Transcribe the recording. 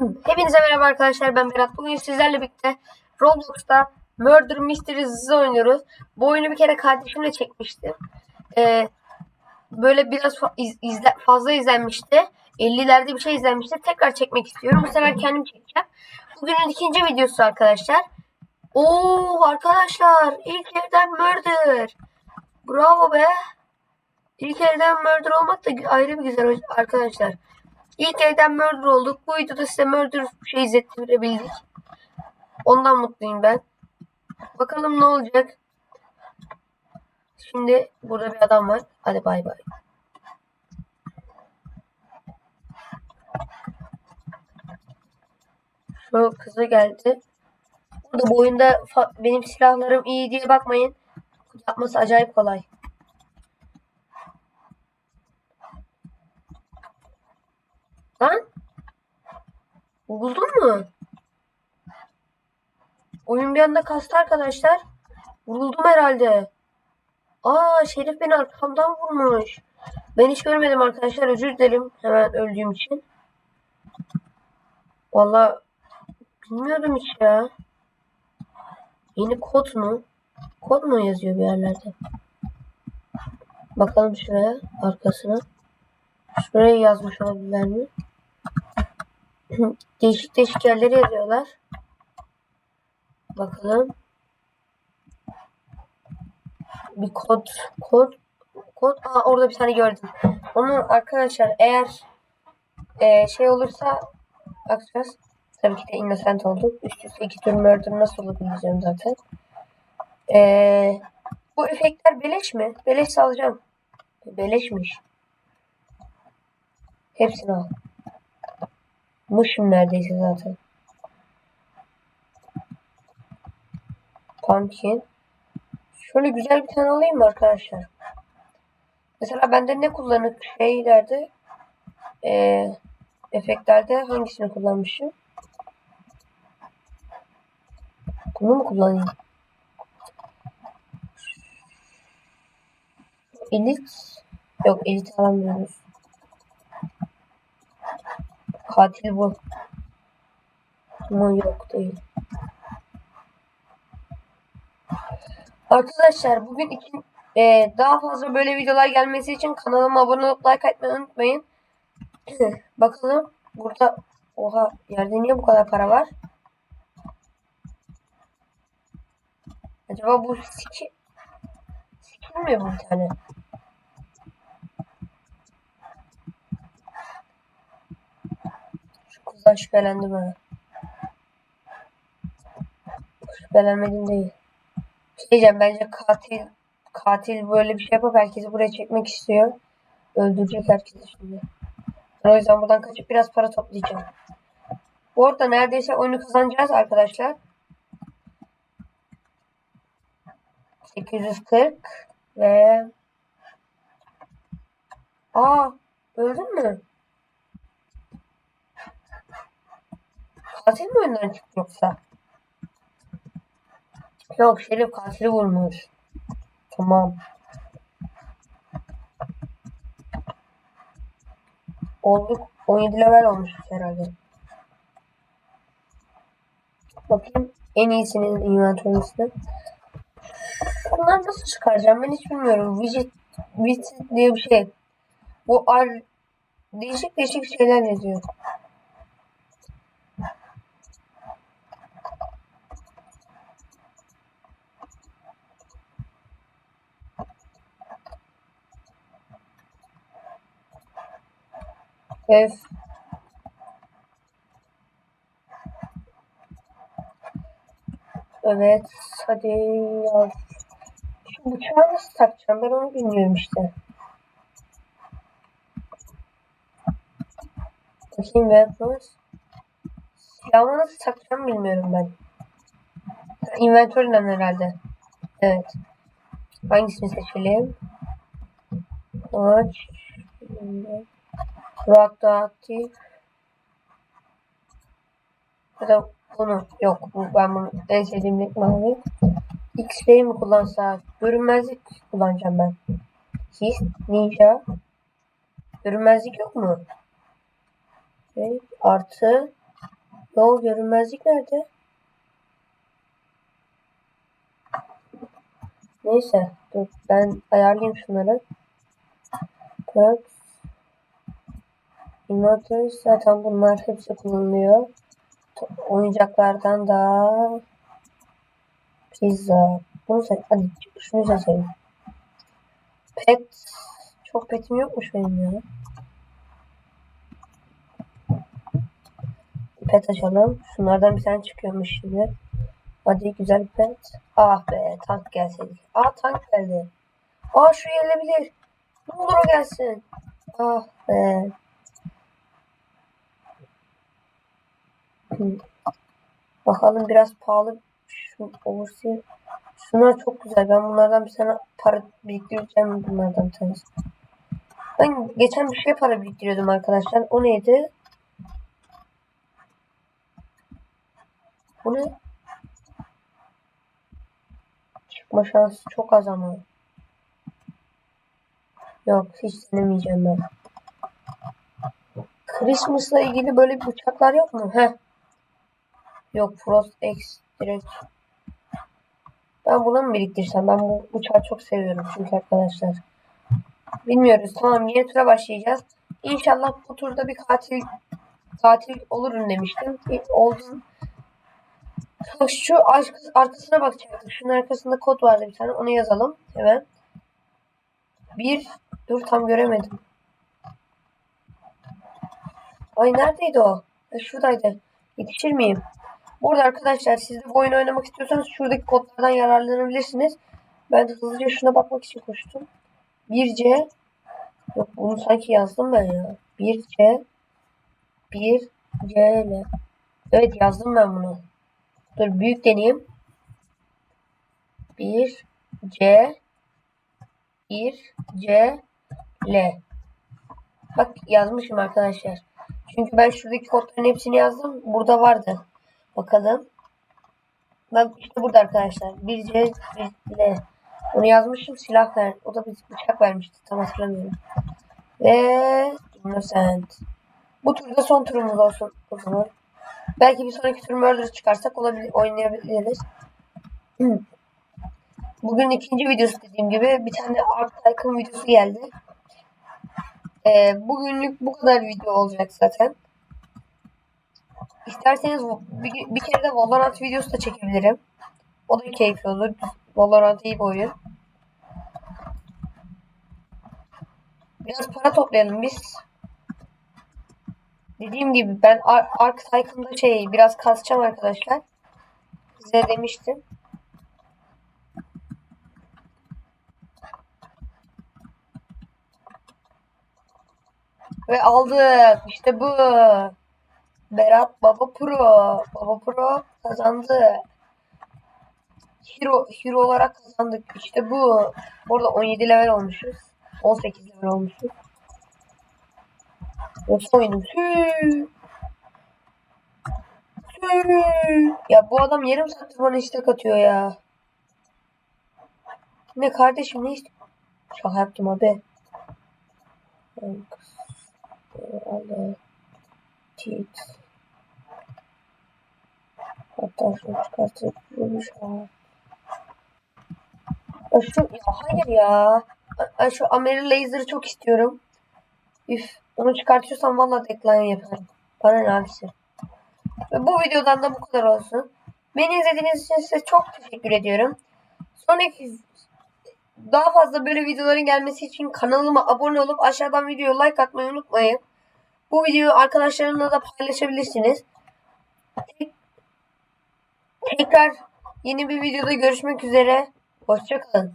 Hepinize merhaba arkadaşlar ben Berat. Bugün sizlerle birlikte Roblox'ta Murder Mysteries oynuyoruz. Bu oyunu bir kere kardeşimle çekmiştim. Ee, böyle biraz fa- iz- izle- fazla izlenmişti. 50'lerde bir şey izlenmişti. Tekrar çekmek istiyorum. Bu sefer kendim çekeceğim. Bugünün ikinci videosu arkadaşlar. Oo arkadaşlar ilk evden murder. Bravo be. İlk evden murder olmak da ayrı bir güzel arkadaşlar. Evden murder olduk. Bu videoda size murder şey izlettirebildik. Ondan mutluyum ben. Bakalım ne olacak. Şimdi burada bir adam var. Hadi bay bay. Şu kızı geldi. Burada bu oyunda fa- benim silahlarım iyi diye bakmayın. Yapması acayip kolay. Lan? Buldun mu? Oyun bir kastı arkadaşlar. Vuruldum herhalde. Aa Şerif beni arkamdan vurmuş. Ben hiç görmedim arkadaşlar. Özür dilerim hemen öldüğüm için. Valla bilmiyordum hiç ya. Yeni kod mu? Kod mu yazıyor bir yerlerde? Bakalım şuraya arkasına. Şuraya yazmış olabilirler mi? değişik değişik yerleri yazıyorlar. Bakalım. Bir kod kod kod Aa, orada bir tane gördüm. Onu arkadaşlar eğer e, şey olursa bakacağız. Tabii ki de innocent olduk. Üst üste iki tür murder nasıl olur bileceğim zaten. E, bu efektler beleş mi? Beleş alacağım. Beleşmiş. Hepsini al. Mışım neredeyse zaten. Pumpkin. Şöyle güzel bir tane alayım mı arkadaşlar? Mesela bende ne kullanık şeylerde ee, efektlerde hangisini kullanmışım? Bunu mu kullanayım? Elit yok elit alamıyoruz. Katil bu. Ama yok değil. Arkadaşlar bugün iki, e, daha fazla böyle videolar gelmesi için kanalıma abone olup like atmayı unutmayın. Bakalım burada oha yerde niye bu kadar para var? Acaba bu siki skin mi bu bir tane? Şu kızdan şüphelendim ha. Şüphelenmedim değil. Diyeceğim bence katil katil böyle bir şey yapıp herkesi buraya çekmek istiyor. Öldürecek herkesi şimdi. O yüzden buradan kaçıp biraz para toplayacağım. Bu arada neredeyse oyunu kazanacağız arkadaşlar. 840 ve Aa öldün mü? Katil mi oyundan çıktı yoksa? Yok Şerif katili vurmuş. Tamam. Olduk 17 level olmuş herhalde. Bakayım en iyisinin inventörüsü. Bunları nasıl çıkaracağım ben hiç bilmiyorum. Widget, widget diye bir şey. Bu ar değişik değişik şeyler yazıyor. F Evet hadi yaz. Şu bıçağı nasıl takacağım ben onu bilmiyorum işte. Bakayım weapons. Silahımı nasıl takacağım bilmiyorum ben. Inventörden herhalde. Evet. Hangisini seçelim? Aç. Rock da aktif. Ya da bunu. Yok. Bu, ben bunu en sevdiğim renk mavi. X-Ray mi kullansak? Görünmezlik kullanacağım ben. His, Ninja. Görünmezlik yok mu? Okay. Artı Yo görünmezlik nerede? Neyse dur ben ayarlayayım şunları. Perks. Inverters zaten bunlar hepsi kullanılıyor. Oyuncaklardan da pizza. Bunu sen hadi şunu seçelim. Pet. Çok petim yokmuş benim ya. Pet açalım. Şunlardan bir tane çıkıyormuş şimdi. Hadi güzel pet. Ah be tank gelseydi. Aa tank geldi. Aa şu gelebilir. Ne olur o gelsin. Ah be. Bakalım biraz pahalı. Şu overseer. Şunlar çok güzel. Ben bunlardan bir tane para biriktireceğim bunlardan bir. Ben geçen bir şey para biriktiriyordum arkadaşlar. O neydi? Bu ne? Çıkma şansı çok az ama. Yok hiç denemeyeceğim ben. Christmas'la ilgili böyle bir uçaklar yok mu? Heh. Yok Frost X direkt. Ben bunu mu biriktirsem? Ben bu uçağı çok seviyorum çünkü arkadaşlar. Bilmiyoruz. Tamam yeni tura başlayacağız. İnşallah bu turda bir katil katil olurum demiştim. Bir oldum. Şu ark- arkasına bakacaktık. Şunun arkasında kod vardı bir tane. Onu yazalım hemen. Bir. Dur tam göremedim. Ay neredeydi o? Ha, şuradaydı. Yetişir miyim? Burada arkadaşlar siz de bu oyunu oynamak istiyorsanız şuradaki kodlardan yararlanabilirsiniz. Ben de hızlıca şuna bakmak için koştum. 1C Yok bunu sanki yazdım ben ya. 1C 1C ile Evet yazdım ben bunu. Dur büyük deneyeyim. 1 C 1 C L Bak yazmışım arkadaşlar. Çünkü ben şuradaki kodların hepsini yazdım. Burada vardı. Bakalım. Ben işte burada arkadaşlar. 1 C 1 L Onu yazmışım. Silah ver. O da bir bıçak vermişti. Tam hatırlamıyorum. Ve Innocent. Bu turda son turumuz olsun o zaman. Belki bir sonraki tur Murder çıkarsak olabilir, oynayabiliriz. Bugün ikinci videosu dediğim gibi bir tane Ark Tycoon videosu geldi. Ee, bugünlük bu kadar video olacak zaten. İsterseniz bir, bir kere de Valorant videosu da çekebilirim. O da keyifli olur. Valorant iyi bir oyun. Biraz para toplayalım biz. Dediğim gibi ben Ar Ark Tycoon'da şey biraz kasacağım arkadaşlar. Size demiştim. Ve aldık. İşte bu. Berat Baba Pro. Baba Pro kazandı. Hero, hero olarak kazandık. İşte bu. Burada 17 level olmuşuz. 18 level olmuşuz. Nasıl oynadım? Ya bu adam yarım saattir bana istek atıyor ya. Ne kardeşim ne istiyor? Şaka yaptım abi. Allah. Tit. Hatta çıkartıp vurmuş ha. Ya şu hayır ya. Ben şu Ameri Laser'ı çok istiyorum. Üf. Onu çıkartıyorsam valla decline yaparım. Bana ne abisi. Ve bu videodan da bu kadar olsun. Beni izlediğiniz için size çok teşekkür ediyorum. Sonraki daha fazla böyle videoların gelmesi için kanalıma abone olup aşağıdan videoya like atmayı unutmayın. Bu videoyu arkadaşlarınızla da paylaşabilirsiniz. Tekrar yeni bir videoda görüşmek üzere. Hoşçakalın.